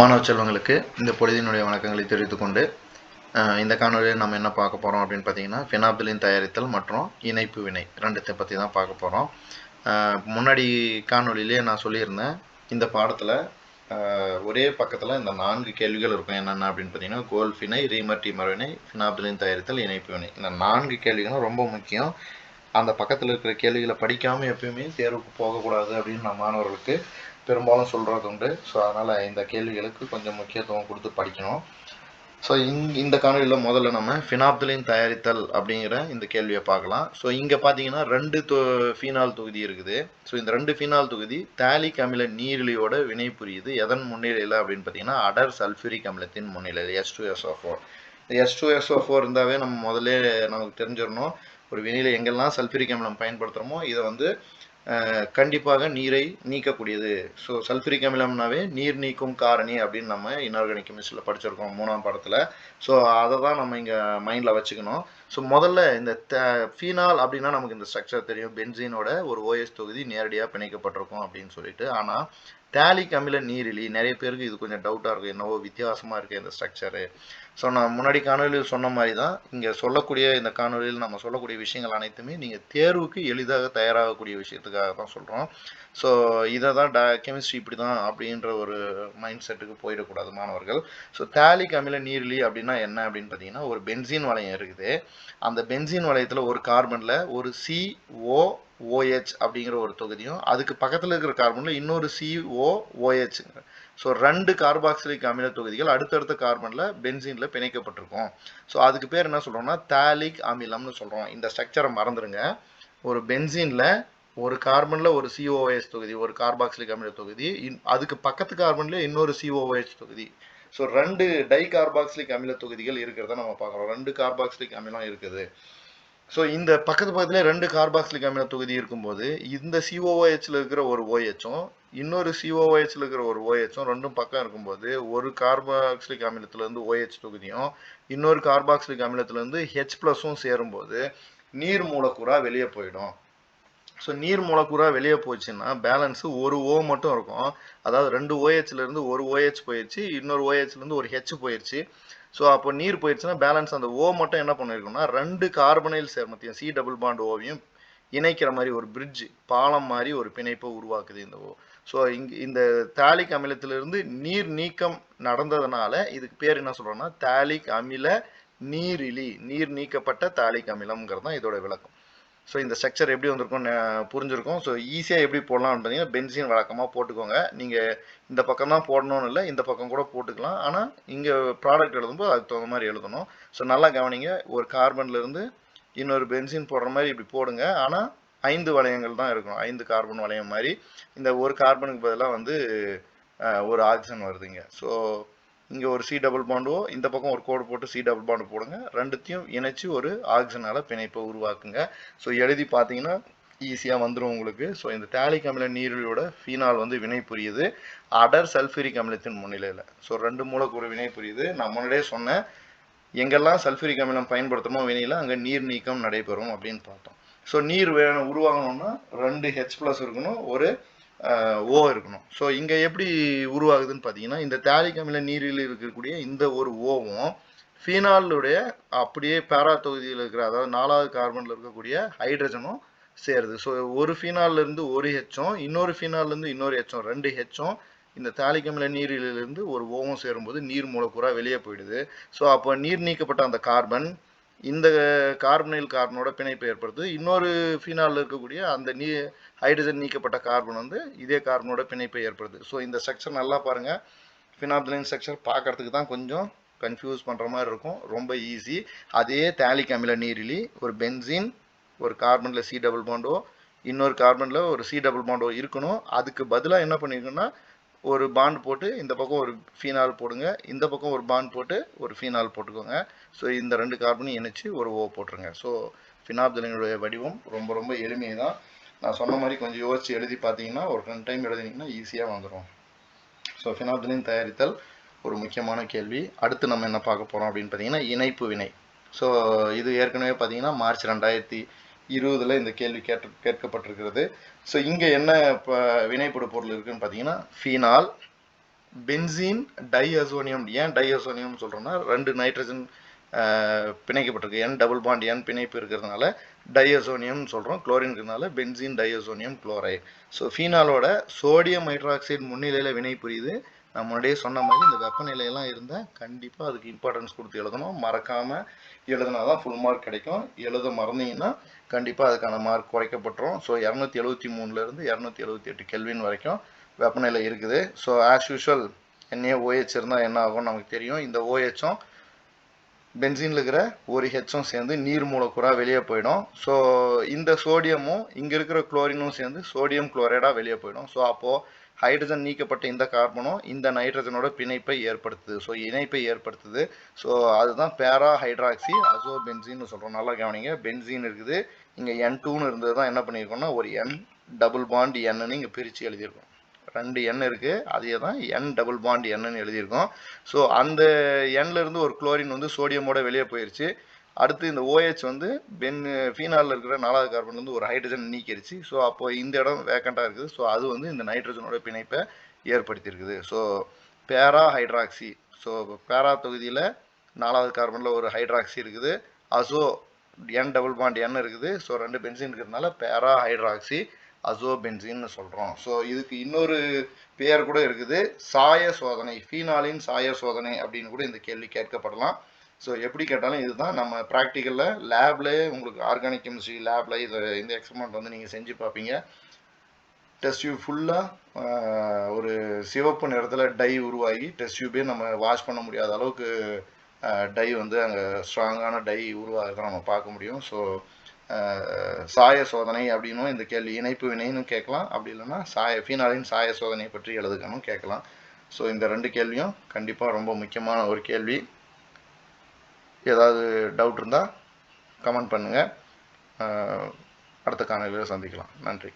மாணவ செல்வங்களுக்கு இந்த பொழுதினுடைய வணக்கங்களை தெரிவித்துக்கொண்டு இந்த காணொலியில் நம்ம என்ன பார்க்க போகிறோம் அப்படின்னு பார்த்தீங்கன்னா ஃபினாப்தலின் தயாரித்தல் மற்றும் இணைப்பு வினை ரெண்டுத்தை பற்றி தான் பார்க்க போகிறோம் முன்னாடி காணொலியிலே நான் சொல்லியிருந்தேன் இந்த பாடத்தில் ஒரே பக்கத்தில் இந்த நான்கு கேள்விகள் இருக்கும். என்னென்ன அப்படின்னு பார்த்தீங்கன்னா கோல்ஃபினை ரீமர் டீமர் வினை ஃபினாப்தலின் தயாரித்தல் இணைப்பு வினை. இந்த நான்கு கேள்விகளும் ரொம்ப முக்கியம். அந்த பக்கத்தில் இருக்கிற கேள்விகளை படிக்காமல் எப்பயுமே தேர்வுக்கு போகக்கூடாது அப்படின்னு நான் மாணவர்களுக்கு பெரும்பாலும் சொல்கிறது உண்டு. ஸோ அதனால் இந்த கேள்விகளுக்கு கொஞ்சம் முக்கியத்துவம் கொடுத்து படிக்கணும். ஸோ இங் இந்த காணொலியில் முதல்ல நம்ம ஃபினாப்தலின் தயாரித்தல் அப்படிங்கிற இந்த கேள்வியை பார்க்கலாம். ஸோ இங்கே பார்த்தீங்கன்னா ரெண்டு தொ ஃபீனால் தொகுதி இருக்குது. ஸோ இந்த ரெண்டு ஃபீனால் தொகுதி தாலிக் அமில நீரிழியோட வினை புரியுது. எதன் முன்னிலையில் அப்படின்னு பார்த்தீங்கன்னா அடர் சல்ஃபுரிக் அமிலத்தின் முன்னிலையில் S two SO four S two SO four இருந்தாவே நம்ம முதல்ல நமக்கு தெரிஞ்சிடணும். ஒரு வினையில் எங்கெல்லாம் சல்ஃபூரிக் அமிலம் பயன்படுத்துகிறோமோ இதை வந்து கண்டிப்பாக நீரை நீக்கக்கூடியது. ஸோ சல்ஃபரிக் அமிலம்னாவே நீர் நீக்கும் காரணி அப்படின்னு நம்ம இன்ஆர்கானிக் கெமிஸ்ட்ரியில் படிச்சிருக்கோம் மூணாம் படத்தில். ஸோ அதை தான் நம்ம இங்கே மைண்டில் வச்சுக்கணும். ஸோ முதல்ல இந்த ஃபீனால் அப்படின்னா நமக்கு இந்த ஸ்ட்ரக்சர் தெரியும். பென்சீனோட ஒரு ஓஎஸ் தொகுதி நேரடியாக பிணைக்கப்பட்டிருக்கும் அப்படின்னு சொல்லிட்டு. ஆனால் டேலிக் அமில நீரிலி நிறைய பேருக்கு இது கொஞ்சம் டவுட்டாக இருக்கும் என்னவோ வித்தியாசமாக இருக்குது இந்த ஸ்ட்ரக்சரு ஸோ நான் முன்னாடி காணொலியில் சொன்ன மாதிரி தான் இங்கே சொல்லக்கூடிய இந்த காணொலியில் நம்ம சொல்லக்கூடிய விஷயங்கள் அனைத்துமே நீங்கள் தேர்வுக்கு எளிதாக தயாராகக்கூடிய விஷயத்துக்காக தான் சொல்கிறோம் ஸோ இதை தான் டா கெமிஸ்ட்ரி இப்படி தான் அப்படின்ற ஒரு மைண்ட் செட்டுக்கு போயிடக்கூடாது மாணவர்கள். ஸோ தேலிக் அமில நீரிலி அப்படின்னா என்ன அப்படின்னு பார்த்தீங்கன்னா ஒரு பென்சீன் வளையம் இருக்குது. அந்த பென்சீன் வளையத்தில் ஒரு கார்பனில் ஒரு சி ஓ ஓஹெச் அப்படிங்கிற ஒரு தொகுதியும் அதுக்கு பக்கத்தில் இருக்கிற கார்பனில் இன்னொரு சிஓ ஓஹெச் ஸோ ரெண்டு கார்பாக்சிலிக் அமில தொகுதிகள் அடுத்தடுத்த கார்பனில் பென்சீனில் பிணைக்கப்பட்டிருக்கும். ஸோ அதுக்கு பேர் என்ன சொல்கிறோம்னா தாலிக் அமிலம்னு சொல்கிறோம் இந்த ஸ்ட்ரக்சரை மறந்துடுங்க ஒரு பென்சீனில் ஒரு கார்பனில் ஒரு சிஓஎஸ் தொகுதி ஒரு கார்பாக்சிலிக் அமில தொகுதி இன்- அதுக்கு பக்கத்து கார்பனில் இன்னொரு சிஓஎஸ் தொகுதி. ஸோ ரெண்டு டை கார்பாக்சிலிக் அமில தொகுதிகள் இருக்கிறத நம்ம பார்க்குறோம். ரெண்டு கார்பாக்சிலிக் அமிலம் இருக்குது. ஸோ இந்த பக்கத்து பக்கத்துல ரெண்டு கார்பாக்சிலிக் அமில தொகுதி இருக்கும்போது இந்த சிஓஓஹெச்ல இருக்கிற ஒரு ஓஹெச்சும் இன்னொரு சிஓஓஹெச்ல இருக்கிற ஒரு ஓஹெச்சும் ரெண்டும் பக்கம் இருக்கும்போது ஒரு கார்பாக்சிலிக் அமிலத்துல இருந்து தொகுதியும் இன்னொரு கார்பாக்சிலிக் அமிலத்துல இருந்து ஹெச் ப்ளஸும் சேரும்போது நீர் மூலக்கூறா வெளியே போயிடும். ஸோ நீர் மூலக்கூறா வெளியே போச்சுன்னா பேலன்ஸு ஒரு ஓ மட்டும் இருக்கும். அதாவது ரெண்டு OH ஒரு ஓஹெச் போயிடுச்சு இன்னொரு OH ஒரு ஹெச் போயிடுச்சு ஸோ அப்போ நீர் போயிடுச்சுன்னா பேலன்ஸ் அந்த ஓ மட்டும் என்ன பண்ணியிருக்கோம்னா ரெண்டு கார்பனைல் சேர்மத்தையும் சி டபுள் பாண்ட் ஓவையும் இணைக்கிற மாதிரி ஒரு பிரிட்ஜ் பாலம் மாதிரி ஒரு பிணைப்பை உருவாக்குது இந்த ஓ ஸோ இங்க இந்த தாலிக் அமிலத்திலிருந்து நீர் நீக்கம் நடந்ததுனால இதுக்கு பேர் என்ன சொல்றோம்னா தாலிக் அமில நீரிலி நீர் நீக்கப்பட்ட தாலிக் அமிலம்ங்கிறது தான் இதோட விளக்கம். ஸோ இந்த ஸ்ட்ரக்சர் எப்படி வந்திருக்கும் புரிஞ்சிருக்கும். ஸோ ஈஸியாக எப்படி போடலாம்னு பார்த்தீங்கன்னா பென்சின் வழக்கமாக போட்டுக்கோங்க. நீங்கள் இந்த பக்கம் தான் போடணும்னு இல்லை இந்த பக்கம் கூட போட்டுக்கலாம். ஆனால் இங்கே ப்ராடக்ட் எழுதும்போது அதுக்கு தகுந்த மாதிரி எழுதணும். ஸோ நல்லா கவனிங்க. ஒரு கார்பன்லேருந்து இன்னொரு பென்சின் போடுற மாதிரி இப்படி போடுங்க. ஆனால் ஐந்து வளையங்கள் தான் இருக்கணும். ஐந்து கார்பன் வளையம் மாதிரி. இந்த ஒரு கார்பனுக்கு பதிலாக வந்து ஒரு ஆக்சிஜன் வருதுங்க. ஸோ இங்கே ஒரு சி டபுள் பாண்டோ இந்த பக்கம் ஒரு கோடு போட்டு சி டபுள் பாண்டு போடுங்க. ரெண்டுத்தையும் இணைச்சி ஒரு ஆக்சிஜனால் பிணைப்பை உருவாக்குங்க. ஸோ எழுதி பார்த்தீங்கன்னா ஈஸியாக வந்துடும் உங்களுக்கு. ஸோ இந்த தேலிக் அமில நீரிழியோட ஃபீனால் வந்து வினை புரியுது. அடர் சல்ஃபூரிக் அமிலத்தின் முன்னிலையில். ஸோ ரெண்டு மூலக்கூறு வினை புரியுது. நான் முன்னாடியே சொன்னேன். எங்கெல்லாம் சல்ஃபூரிக் அமிலம் பயன்படுத்தணுமோ வினையில் அங்கே நீர் நீக்கம் நடைபெறும் அப்படின்னு பார்த்தோம். ஸோ நீர் வேணும் உருவாகணும்னா ரெண்டு ஹெச் ப்ளஸ் இருக்கணும். ஒரு ஓ இருக்கணும். ஸோ இங்கே எப்படி உருவாகுதுன்னு பார்த்தீங்கன்னா இந்த தாலிக் அமில நீரில் இருக்கக்கூடிய இந்த ஒரு ஓவும் ஃபீனாலுடைய அப்படியே பேரா தொகுதியில் இருக்கிற அதாவது நாலாவது கார்பனில் இருக்கக்கூடிய ஹைட்ரஜனும் சேருது. ஸோ ஒரு ஃபீனால்ல இருந்து ஒரு ஹெச்சும் இன்னொரு ஃபீனால்ல இருந்து இன்னொரு ஹெச்சும் ரெண்டு ஹெச்சும் இந்த தாலிக்கமில நீரிலிருந்து ஒரு ஓவம் சேரும்போது நீர் மூலக்கூறாக வெளியே போயிடுது. ஸோ அப்போ நீர் நீக்கப்பட்ட அந்த கார்பன் இந்த கார்பனைல் கார்பனோட பிணைப்பு ஏற்படுது இன்னொரு ஃபீனாலில் இருக்கக்கூடிய அந்த நீ ஹைட்ரஜன் நீக்கப்பட்ட கார்பன் வந்து இதே கார்பனோட பிணைப்பை ஏற்படுது. ஸோ இந்த ஸ்ட்ரக்சர் நல்லா பாருங்க. ஃபினாப்தலின் ஸ்ட்ரக்சர் பார்க்கறதுக்கு தான் கொஞ்சம் கன்ஃபியூஸ் பண்ணுற மாதிரி இருக்கும். ரொம்ப ஈஸி அதே தேலிக் அமில நீரிலி ஒரு பென்சின் ஒரு கார்பனில் சி டபுள் பாண்டோ இன்னொரு கார்பனில் ஒரு சி டபுள் பாண்டோ இருக்கணும். அதுக்கு பதிலாக என்ன பண்ணியிருக்குன்னா ஒரு பாண்ட் போட்டு இந்த பக்கம் ஒரு ஃபீனால் போடுங்க இந்த பக்கம் ஒரு பாண்ட் போட்டு ஒரு ஃபீனால் போட்டுக்கோங்க. ஸோ இந்த ரெண்டு கார்பனையும் இணைச்சி ஒரு ஓ போட்டுருங்க. ஸோ ஃபினாப்தலினுடைய வடிவம் ரொம்ப ரொம்ப எளிமை தான் நான் சொன்ன மாதிரி கொஞ்சம் யோசித்து எழுதி பார்த்தீங்கன்னா ஒரு ரெண்டு டைம் எழுதினீங்கன்னா ஈஸியாக வந்துடும் ஸோ ஃபினாப்தலின் தயாரித்தல் ஒரு முக்கியமான கேள்வி. அடுத்து நம்ம என்ன பார்க்க போகிறோம் அப்படின்னு பார்த்தீங்கன்னா இணைப்பு வினை. ஸோ இது ஏற்கனவே பார்த்தீங்கன்னா மார்ச் ரெண்டாயிரத்தி இருபதுல இந்த கேள்வி கேட்டு கேட்கப்பட்டிருக்கிறது. ஸோ இங்கே என்ன இப்போ வினைப்படு பொருள் இருக்குன்னு பார்த்தீங்கன்னா ஃபீனால் பென்சீன் டைஅசோனியம் ஏன் டைஅசோனியம் சொல்கிறோன்னா ரெண்டு நைட்ரஜன் பிணைக்கப்பட்டிருக்கு. என் டபுள் பாண்ட் என் பிணைப்பு இருக்கிறதுனால டைஅசோனியம் சொல்கிறோம் குளோரின் இருக்கிறதுனால பென்சீன் டைஅசோனியம் ஸோ ஃபீனாலோட சோடியம் ஹைட்ராக்சைடு முன்னிலையில் வினை புரியுது நான் முன்னாடியே சொன்ன மாதிரி இந்த வெப்பநிலையெல்லாம் இருந்தால் கண்டிப்பாக அதுக்கு இம்பார்ட்டன்ஸ் கொடுத்து எழுதணும். மறக்காமல் எழுதுனா தான் ஃபுல் மார்க் கிடைக்கும். எழுத மறந்தீங்கன்னா கண்டிப்பாக அதுக்கான மார்க் குறைக்கப்பட்டுரும். ஸோ இரநூத்தி எழுபத்தி மூணுலேருந்து இரநூத்தி எழுபத்தி எட்டு கெல்வின் வரைக்கும் வெப்பநிலை இருக்குது. ஸோ ஆஸ் யூஷுவல் என்னையே ஓஹெச் இருந்தால் என்ன ஆகும்னு நமக்கு தெரியும். இந்த ஓஹெச்சும் பென்சின்ல இருக்கிற ஒரு ஹெச்சும் சேர்ந்து நீர் மூலக்கூறாக வெளியே போயிடும். ஸோ இந்த சோடியமும் இங்கே இருக்கிற குளோரினும் சேர்ந்து சோடியம் குளோரைடாக வெளியே போயிடும். ஸோ அப்போது ஹைட்ரஜன் நீக்கப்பட்ட இந்த கார்பனும் இந்த நைட்ரஜனோட பிணைப்பை ஏற்படுத்துது. ஸோ இணைப்பை ஏற்படுத்துது. ஸோ அதுதான் பேரா ஹைட்ராக்சி அசோ பென்சின்னு சொல்கிறோம் நல்லா கவனிங்க. பென்சின் இருக்குது. இங்கே என் டூன்னு இருந்தது தான் என்ன பண்ணியிருக்கோம்னா ஒரு என் டபுள் பாண்ட் என்னன்னு இங்கே பிரித்து எழுதியிருக்கோம். ரெண்டு எண் இருக்குது அதே தான் என் டபுள் பாண்ட் என்னன்னு எழுதியிருக்கோம். ஸோ அந்த எண்ணில் இருந்து ஒரு குளோரின் வந்து சோடியமோட வெளியே போயிடுச்சு அடுத்து இந்த ஓஎச் வந்து பென் ஃபீனாலில் இருக்கிற நாலாவது கார்பன்லேருந்து ஒரு ஹைட்ரஜன் நீக்கிருச்சு. ஸோ அப்போ இந்த இடம் வேக்கண்ட்டாக இருக்குது. ஸோ அது வந்து இந்த நைட்ரஜனோட பிணைப்பை ஏற்படுத்தியிருக்குது. So para hydroxy so para தொகுதியில் நாலாவது கார்பனில் ஒரு ஹைட்ராக்சி இருக்குது. அசோ என் டபுள் பாண்ட் என் இருக்குது. ஸோ ரெண்டு பென்சின் இருக்கிறதுனால பேரா ஹைட்ராக்சி அசோ பென்சின்னு சொல்கிறோம் ஸோ இதுக்கு இன்னொரு பெயர் கூட இருக்குது. சாய சோதனை ஃபீனாலின் சாய சோதனை அப்படின்னு கூட இந்த கேள்வி கேட்கப்படலாம். ஸோ எப்படி கேட்டாலும் இதுதான் நம்ம ப்ராக்டிக்கலில் லேப்லேயே உங்களுக்கு ஆர்கானிக் கெமிஸ்ட்ரி லேபில் இது இந்த எக்ஸ்பெரிமெண்ட் வந்து நீங்கள் செஞ்சு பார்ப்பீங்க. டெஸ்ட் டியூப் ஃபுல்லாக ஒரு சிவப்பு நிறத்தில் டை உருவாகி டெஸ்ட் டியூபே நம்ம வாஷ் பண்ண முடியாத அளவுக்கு டை வந்து அங்கே ஸ்ட்ராங்கான டை உருவாகிறத நம்ம பார்க்க முடியும். ஸோ சாய சோதனை அப்படின்னும் இந்த கேள்வி. இணைப்பு வினைன்னு கேட்கலாம். அப்படி இல்லைன்னா சாய ஃபீனாலின் சாய சோதனை பற்றி எழுதுக்கணும் கேட்கலாம். ஸோ இந்த ரெண்டு கேள்வியும் கண்டிப்பாக ரொம்ப முக்கியமான ஒரு கேள்வி. ஏதாவது டவுட் இருந்தால் கமெண்ட் பண்ணுங்கள் அடுத்த காணொலியில் சந்திக்கலாம். நன்றி.